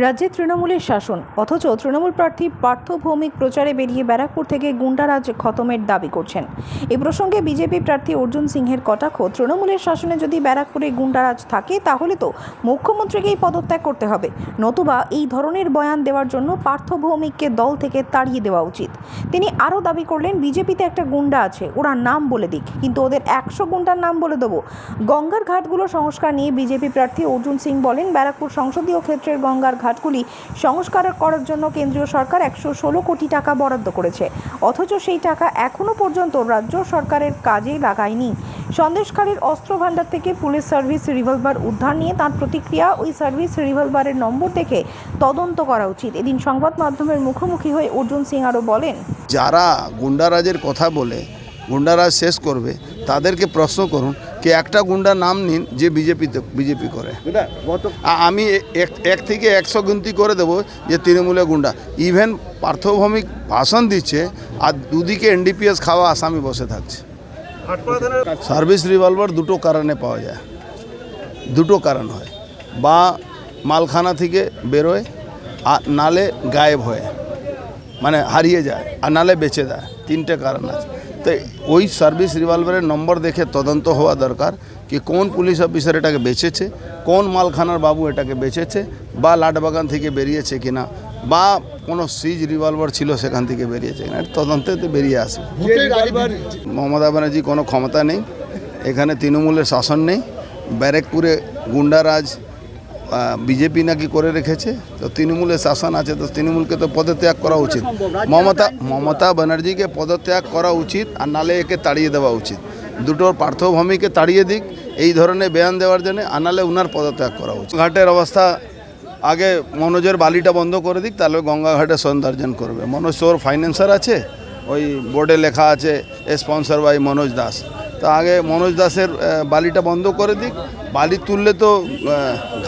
রাজ্যে তৃণমূলের শাসন, অথচ তৃণমূল প্রার্থী পার্থ ভৌমিক প্রচারে বেরিয়ে ব্যারাকপুর থেকে গুন্ডারাজ খতমের দাবি করছেন। এ প্রসঙ্গে বিজেপি প্রার্থী অর্জুন সিংহের কটাক্ষ, তৃণমূলের শাসনে যদি ব্যারাকপুরে গুন্ডারাজ থাকে, তাহলে তো মুখ্যমন্ত্রীকেই পদত্যাগ করতে হবে। নতুবা এই ধরনের বয়ান দেওয়ার জন্য পার্থ ভৌমিককে দল থেকে তাড়িয়ে দেওয়া উচিত। তিনি আরও দাবি করলেন, বিজেপিতে একটা গুন্ডা আছে, ওরা নাম বলে দিক, কিন্তু ওদের একশো গুন্ডার নাম বলে দেবো। গঙ্গার ঘাটগুলো সংস্কার নিয়ে বিজেপি প্রার্থী অর্জুন সিং বলেন, ব্যারাকপুর সংসদীয় ক্ষেত্রের গঙ্গার ঘাটগুলি সংস্কার করার জন্য কেন্দ্রীয় সরকার একশো ষোলো কোটি টাকা বরাদ্দ করেছে। অথচ সেই টাকা এখনও পর্যন্ত রাজ্য সরকারের কাজে লাগায়নি। সন্দেশকারীর অস্ত্র ভাণ্ডার থেকে পুলিশ সার্ভিস রিভলভার উদ্ধার নিয়ে তার প্রতিক্রিয়া ওই সার্ভিস রিভলভারের নম্বর দেখে তদন্ত করা উচিত। এদিন সংবাদ মাধ্যমের মুখোমুখি হয়ে অর্জুন সিং আরও বলেন, যারা গুন্ডারাজের কথা বলে, গুন্ডারাজ শেষ করবে, তাদেরকে প্রশ্ন করুন কি একটা গুন্ডা নাম নিন যে বিজেপিতে বিজেপি করে। আমি এক এক থেকে একশো গিনতি করে দেবো যে তৃণমূলের গুন্ডা। ইভেন পার্থভৌমিক ভাষণ দিচ্ছে আর দুদিকে এনডিপিএস খাওয়া আসামি বসে থাকছে। সার্ভিস রিভলভার দুটো কারণে পাওয়া যায়। দুটো কারণ হয়। বা মালখানা থেকে বেরোয় আর নালে গায়েব হয়। মানে হারিয়ে যায় আর নালে বেঁচে দেয় তিনটে কারণ আছে। তো ওই সার্ভিস রিভলভারের নম্বর দেখে তদন্ত হওয়া দরকার কি কোন পুলিশ অফিসার এটাকে বেচেছে কোন মালখানার বাবু এটাকে বেচেছে বা লাটবাগান থেকে বেরিয়েছে কিনা বা কোনো সিজ রিভলভার ছিল সেখান থেকে বেরিয়েছে কিনা তদন্তে তো বেরিয়ে আসবে। মমতা ব্যানার্জি কোনো ক্ষমতা নেই এখানে তৃণমূলের শাসন নেই ব্যারেকপুরে গুন্ডারাজ বিজেপি নাকি করে রেখেছে? তো তৃণমূলের শাসন আছে তো তৃণমূলকে তো পদত্যাগ করা উচিত। মমতা মমতা ব্যানার্জিকে পদত্যাগ করা উচিত আর নালে একে তাড়িয়ে দেওয়া উচিত। দুটোর পার্থভূমিকে তাড়িয়ে দিক এই ধরনের বেয়ান দেওয়ার জন্য আর নালে উনার পদত্যাগ করা উচিত। ঘাটের অবস্থা আগে মনোজের বালিটা বন্ধ করে দিক তাহলে গঙ্গাঘাটে সৌন্দর্যন করবে। মনোজ তোর ফাইন্যান্সার আছে? ওই বোর্ডে লেখা আছে স্পন্সর বাই মনোজ দাস। তো আগে মনোজ দাসের বালিটা বন্ধ করে দিক। বালি তুললে তো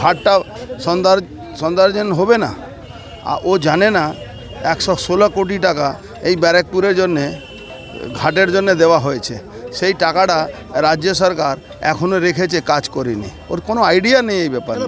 ঘাটটা সৌন্দর্য সৌন্দর্যন হবে না। আর ও জানে না, একশো ষোলো কোটি টাকা এই ব্যারাকপুরের জন্যে, ঘাটের জন্য দেওয়া হয়েছে। সেই টাকাটা রাজ্য সরকার এখনও রেখেছে, কাজ করেনি। ওর কোনো আইডিয়া নেই এই ব্যাপারে।